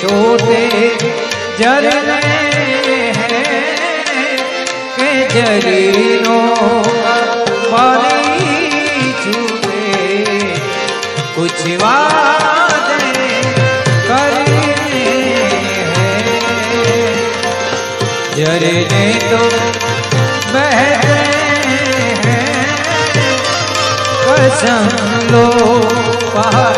छोटे કે જરીનો ફરી છૂટે कुछ वादे करने हैं। जरने तो बहते हैं। कसम लो पहाड़